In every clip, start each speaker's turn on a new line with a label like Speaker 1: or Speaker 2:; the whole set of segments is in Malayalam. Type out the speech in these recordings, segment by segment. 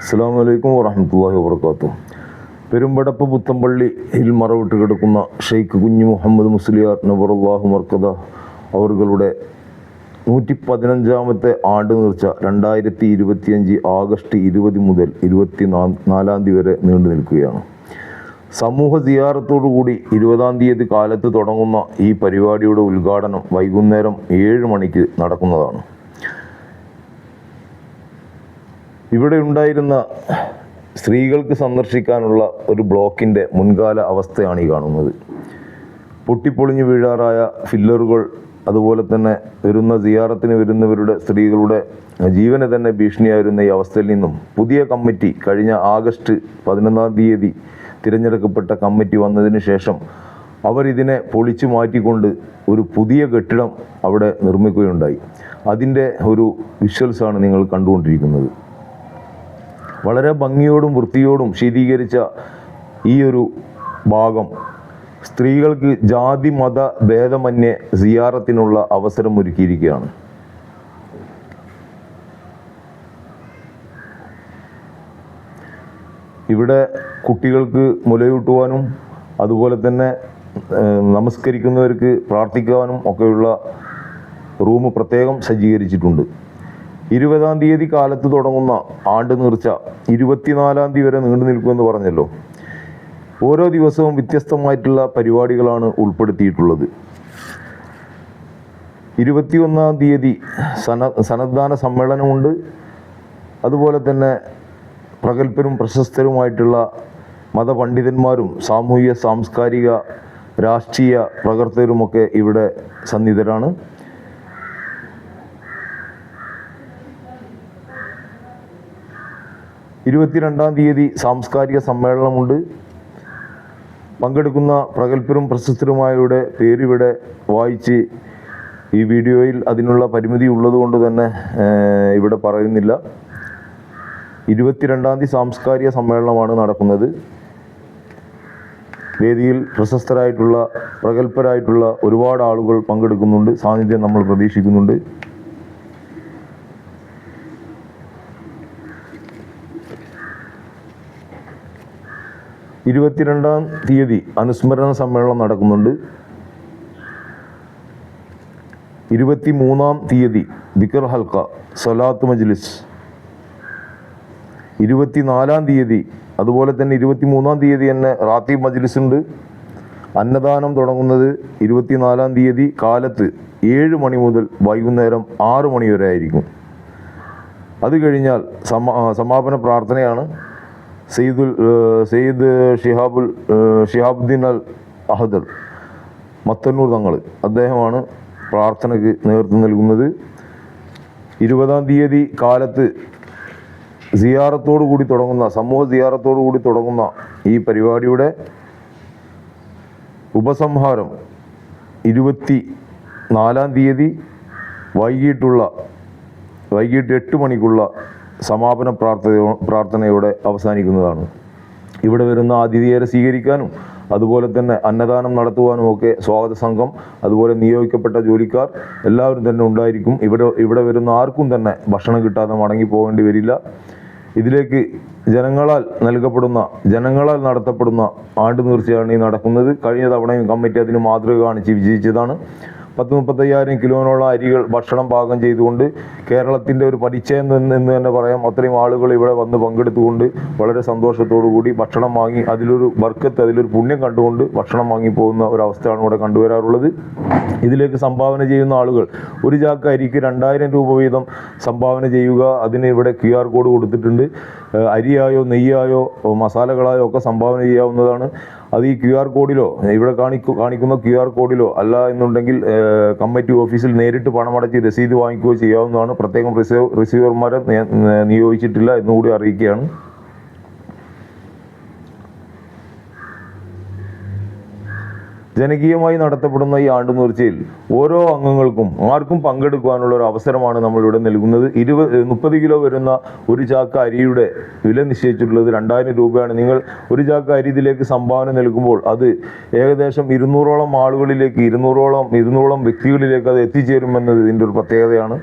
Speaker 1: അസ്സാം വലൈക്കും വറഹമത്തല്ലാഹി വാബർക്കാത്തു പെരുമ്പടപ്പ് പുത്തമ്പള്ളിയിൽ മറവിട്ട് കിടക്കുന്ന ഷെയ്ഖ് കുഞ്ഞു മുഹമ്മദ് മുസ്ലിയാർ നബറുല്ലാഹു മർക്കദ അവരുടെ നൂറ്റി പതിനഞ്ചാമത്തെ ആണ്ട് നീർച്ച രണ്ടായിരത്തി ഇരുപത്തിയഞ്ച് ആഗസ്റ്റ് ഇരുപത് മുതൽ ഇരുപത്തി നാലാം തീയതി വരെ നീണ്ടു നിൽക്കുകയാണ്. സമൂഹ കൂടി ഇരുപതാം തീയതി കാലത്ത് തുടങ്ങുന്ന ഈ പരിപാടിയുടെ ഉദ്ഘാടനം വൈകുന്നേരം ഏഴ് മണിക്ക് നടക്കുന്നതാണ്. ഇവിടെ ഉണ്ടായിരുന്ന സ്ത്രീകൾക്ക് സന്ദർശിക്കാനുള്ള ഒരു ബ്ലോക്കിന്റെ മുൻകാല അവസ്ഥയാണ് ഈ കാണുന്നത്. പൊട്ടിപ്പൊളിഞ്ഞു വീഴാറായ ഫില്ലറുകൾ അതുപോലെ തന്നെ വരുന്ന സിയാറത്തിന് വരുന്നവരുടെ സ്ത്രീകളുടെ ജീവനെ തന്നെ ഭീഷണിയായിരുന്ന ഈ അവസ്ഥയിൽ നിന്നും പുതിയ കമ്മിറ്റി കഴിഞ്ഞ ആഗസ്റ്റ് പതിനൊന്നാം തീയതി തിരഞ്ഞെടുക്കപ്പെട്ട കമ്മിറ്റി വന്നതിന് ശേഷം അവരിതിനെ പൊളിച്ചു മാറ്റിക്കൊണ്ട് ഒരു പുതിയ കെട്ടിടം അവിടെ നിർമ്മിക്കുകയുണ്ടായി. അതിന്റെ ഒരു വിഷ്വൽസാണ് നിങ്ങൾ കണ്ടുകൊണ്ടിരിക്കുന്നത്. വളരെ ഭംഗിയോടും വൃത്തിയോടും ശീതീകരിച്ച ഈ ഒരു ഭാഗം സ്ത്രീകൾക്ക് ജാതി മത ഭേദമന്യേ സിയാറത്തിനുള്ള അവസരം ഒരുക്കിയിരിക്കുകയാണ്. ഇവിടെ കുട്ടികൾക്ക് മുലയൂട്ടുവാനും അതുപോലെ തന്നെ നമസ്കരിക്കുന്നവർക്ക് പ്രാർത്ഥിക്കുവാനും ഒക്കെയുള്ള റൂം പ്രത്യേകം സജ്ജീകരിച്ചിട്ടുണ്ട്. ഇരുപതാം തീയതി കാലത്ത് തുടങ്ങുന്ന ആണ്ട് നീർച്ച ഇരുപത്തിനാലാം തീയതി വരെ നീണ്ടു നിൽക്കുമെന്ന് പറഞ്ഞല്ലോ. ഓരോ ദിവസവും വ്യത്യസ്തമായിട്ടുള്ള പരിപാടികളാണ് ഉൾപ്പെടുത്തിയിട്ടുള്ളത്. ഇരുപത്തിയൊന്നാം തീയതി സന സന്നദ്ധാന സമ്മേളനമുണ്ട്. അതുപോലെ തന്നെ പ്രഗത്ഭരും പ്രശസ്തരുമായിട്ടുള്ള മതപണ്ഡിതന്മാരും സാമൂഹിക സാംസ്കാരിക രാഷ്ട്രീയ പ്രവർത്തകരുമൊക്കെ ഇവിടെ സന്നിധരാണ്. ഇരുപത്തിരണ്ടാം തീയതി സാംസ്കാരിക സമ്മേളനമുണ്ട്. പങ്കെടുക്കുന്ന പ്രഗത്ഭരും പ്രശസ്തരുമായവരുടെ പേരിവിടെ വായിച്ച് ഈ വീഡിയോയിൽ അതിനുള്ള പരിമിതി ഉള്ളതുകൊണ്ട് തന്നെ ഇവിടെ പറയുന്നില്ല. ഇരുപത്തിരണ്ടാം തീയതി സാംസ്കാരിക സമ്മേളനമാണ് നടക്കുന്നത്. വേദിയിൽ പ്രശസ്തരായിട്ടുള്ള പ്രഗത്ഭരായിട്ടുള്ള ഒരുപാട് ആളുകൾ പങ്കെടുക്കുന്നുണ്ട്. സാന്നിധ്യം നമ്മൾ പ്രതീക്ഷിക്കുന്നുണ്ട്. ഇരുപത്തിരണ്ടാം തീയതി അനുസ്മരണ സമ്മേളനം നടക്കുന്നുണ്ട്. ഇരുപത്തി മൂന്നാം തീയതി ദിക്കർ ഹൽക്ക സലാത്ത് മജ്ലിസ്. ഇരുപത്തിനാലാം തീയതി അതുപോലെ തന്നെ ഇരുപത്തി മൂന്നാം തീയതി തന്നെ റാത്തി മജ്ലിസ് ഉണ്ട്. അന്നദാനം തുടങ്ങുന്നത് ഇരുപത്തിനാലാം തീയതി കാലത്ത് ഏഴ് മണി മുതൽ വൈകുന്നേരം ആറ് മണി വരെ ആയിരിക്കും. അത് കഴിഞ്ഞാൽ സമാ സമാപന പ്രാർത്ഥനയാണ്. സെയ്ദുൽ സെയ്ദ് ഷിഹാബുൽ ഷിഹാബുദ്ദീൻ അൽ അഹദർ. മത്തന്നൂർ തങ്ങൾ. അദ്ദേഹമാണ് പ്രാർത്ഥനയ്ക്ക് നേതൃത്വം നൽകുന്നത്. ഇരുപതാം തീയതി കാലത്ത് സിയാറത്തോടു കൂടി തുടങ്ങുന്ന സമൂഹ സിയാറത്തോടു കൂടി തുടങ്ങുന്ന ഈ പരിപാടിയുടെ ഉപസംഹാരം ഇരുപത്തി നാലാം തീയതി വൈകിട്ടുള്ള വൈകിട്ട് എട്ട് മണിക്കുള്ള സമാപന പ്രാർത്ഥന പ്രാർത്ഥനയോടെ അവസാനിക്കുന്നതാണ്. ഇവിടെ വരുന്ന അതിഥിയരെ സ്വീകരിക്കാനും അതുപോലെ തന്നെ അന്നദാനം നടത്തുവാനും ഒക്കെ സ്വാഗത സംഘം അതുപോലെ നിയോഗിക്കപ്പെട്ട ജോലിക്കാർ എല്ലാവരും തന്നെ ഉണ്ടായിരിക്കും. ഇവിടെ ഇവിടെ വരുന്ന ആർക്കും തന്നെ ഭക്ഷണം കിട്ടാതെ മടങ്ങി പോകേണ്ടി വരില്ല. ഇതിലേക്ക് ജനങ്ങളാൽ നൽകപ്പെടുന്ന ജനങ്ങളാൽ നടത്തപ്പെടുന്ന ആണ്ടു നീർച്ചയാണ് ഈ നടക്കുന്നത്. കഴിഞ്ഞ തവണയും കമ്മിറ്റി അതിന് മാതൃക കാണിച്ച് വിജയിച്ചതാണ്. പത്ത് മുപ്പത്തയ്യായിരം കിലോനോളം അരികൾ ഭക്ഷണം പാകം ചെയ്തുകൊണ്ട് കേരളത്തിന്റെ ഒരു പരിചയം എന്ന് തന്നെ പറയാം. അത്രയും ആളുകൾ ഇവിടെ വന്ന് പങ്കെടുത്തുകൊണ്ട് വളരെ സന്തോഷത്തോടു കൂടി ഭക്ഷണം വാങ്ങി അതിലൊരു വർക്കത്ത് അതിലൊരു പുണ്യം കണ്ടുകൊണ്ട് ഭക്ഷണം വാങ്ങി പോകുന്ന ഒരവസ്ഥയാണ് ഇവിടെ കണ്ടുവരാറുള്ളത്. ഇതിലേക്ക് സംഭാവന ചെയ്യുന്ന ആളുകൾ ഒരു ചാക്ക് അരിക്ക് രണ്ടായിരം രൂപ വീതം സംഭാവന ചെയ്യുക അതിന് ഇവിടെ ക്യു ആർ കോഡ് കൊടുത്തിട്ടുണ്ട്. അരിയായോ നെയ്യായോ മസാലകളായോ ഒക്കെ സംഭാവന ചെയ്യാവുന്നതാണ്. അത് ഈ ക്യു ആർ കോഡിലോ ഇവിടെ കാണിക്കു കാണിക്കുന്ന ക്യു ആർ കോഡിലോ അല്ല എന്നുണ്ടെങ്കിൽ കമ്മിറ്റി ഓഫീസിൽ നേരിട്ട് പണമടച്ച് രസീത് വാങ്ങിക്കുകയോ ചെയ്യാവുന്നതാണ്. പ്രത്യേകം റിസീവ് റിസീവർമാരെ നിയ- നിയോഗിച്ചിട്ടില്ല എന്നുകൂടി അറിയിക്കുകയാണ്. ജനകീയമായി നടത്തപ്പെടുന്ന ഈ ആണ്ടു നേർച്ചയിൽ ഓരോ അംഗങ്ങൾക്കും ആർക്കും പങ്കെടുക്കുവാനുള്ള ഒരു അവസരമാണ് നമ്മളിവിടെ നൽകുന്നത്. ഇരുപത് മുപ്പത് കിലോ വരുന്ന ഒരു ചാക്ക് അരിയുടെ വില നിശ്ചയിച്ചിട്ടുള്ളത് രണ്ടായിരം രൂപയാണ്. നിങ്ങൾ ഒരു ചാക്ക് അരി ഇതിലേക്ക് സംഭാവന നൽകുമ്പോൾ അത് ഏകദേശം ഇരുന്നൂറോളം ആളുകളിലേക്ക് ഇരുന്നൂറോളം ഇരുന്നൂറോളം വ്യക്തികളിലേക്ക് അത് എത്തിച്ചേരുമെന്നത് ഇതിന്റെ ഒരു പ്രത്യേകതയാണ്.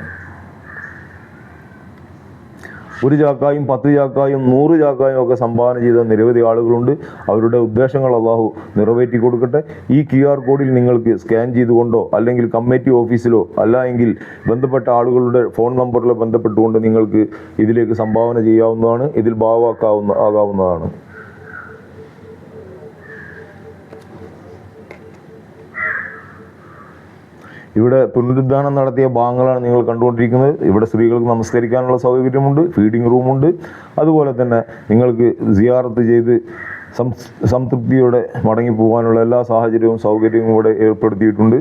Speaker 1: ഒരു ചാക്കായും പത്ത് ചാക്കായും നൂറ് ചാക്കായും ഒക്കെ സംഭാവന ചെയ്ത നിരവധി ആളുകളുണ്ട്. അവരുടെ ഉദ്ദേശങ്ങൾ അള്ളാഹു നിറവേറ്റി കൊടുക്കട്ടെ. ഈ ക്യു ആർ കോഡിൽ നിങ്ങൾക്ക് സ്കാൻ ചെയ്തുകൊണ്ടോ അല്ലെങ്കിൽ കമ്മിറ്റി ഓഫീസിലോ അല്ല എങ്കിൽ ബന്ധപ്പെട്ട ആളുകളുടെ ഫോൺ നമ്പറിലോ ബന്ധപ്പെട്ടുകൊണ്ട് നിങ്ങൾക്ക് ഇതിലേക്ക് സംഭാവന ചെയ്യാവുന്നതാണ്. ഇതിൽ ഭാഗമാക്കാവുന്ന ആകാവുന്നതാണ്. ഇവിടെ പുനരുദ്ധാനം നടത്തിയ ഭാഗങ്ങളാണ് നിങ്ങൾ കണ്ടുകൊണ്ടിരിക്കുന്നത്. ഇവിടെ സ്ത്രീകൾക്ക് നമസ്കരിക്കാനുള്ള സൗകര്യമുണ്ട് ഫീഡിംഗ് റൂമുണ്ട് അതുപോലെ തന്നെ നിങ്ങൾക്ക് സിയാറത്ത് ചെയ്ത് സംതൃപ്തിയോടെ മടങ്ങി പോകാനുള്ള എല്ലാ സാഹചര്യവും സൗകര്യവും ഇവിടെ ഏർപ്പെടുത്തിയിട്ടുണ്ട്.